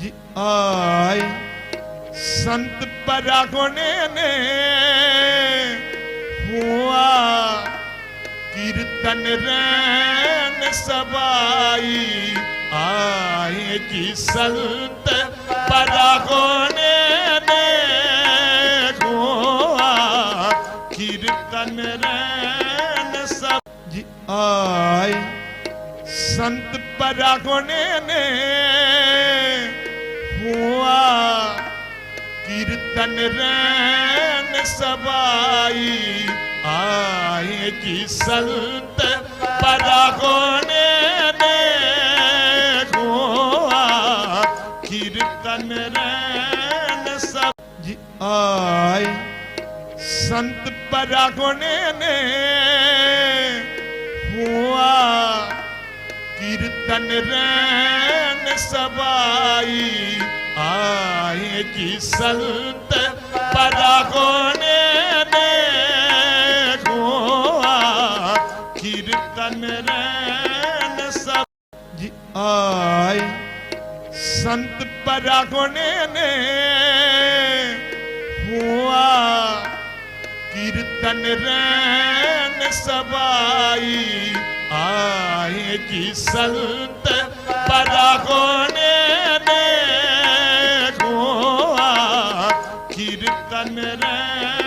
ਜੀ ਆਏ ਸੰਤ ਪਰਾਗੁਣੇ ਨੇ ਹੁਆ ਕੀਰਤਨ ਰੈਨ ਸਬਾਈ ਆਏ ਜੀ ਸੰਤ ਪਰਾਗੁਣੇ ਨੇ ਹੁਆ ਕੀਰਤਨ ਰੈਨ ਸਬ ਜੀ ਆਏ ਸੰਤ ਪਰਾਗੁਣੇ ਨੇ ਕੀਰਤਨ ਰੈਨ ਸਬਾਈ ਆਏ ਜੀ ਸੰਤ ਪਰਾਗੁਣੇ ਨੇ ਹੁਆ ਕੀਰਤਨ ਰੈਨ ਸਬ ਜੀ ਆਏ ਸੰਤ ਪਰਾਗੁਣੇ ਨੇ ਹੁਆ ਕੀਰਤਨ ਰੈਨ ਸਬਾਈ ਆਏ ਜੀ ਸੰਤ ਪਰਾਗੁਣੇ ਨੇ ਹੁਆ ਕੀਰਤਨ ਰੈਨ ਸਬ ਜੀ ਆਏ ਸੰਤ ਪਰਾਗੁਣੇ ਨੇ ਹੁਆ ਕੀਰਤਨ ਰੈਨ ਸਬਾਈ ਆਏ ਜੀ ਸੰਤ ਪਰਾਗੁਣੇ ਕੀਰਤਨ ਰਹਿ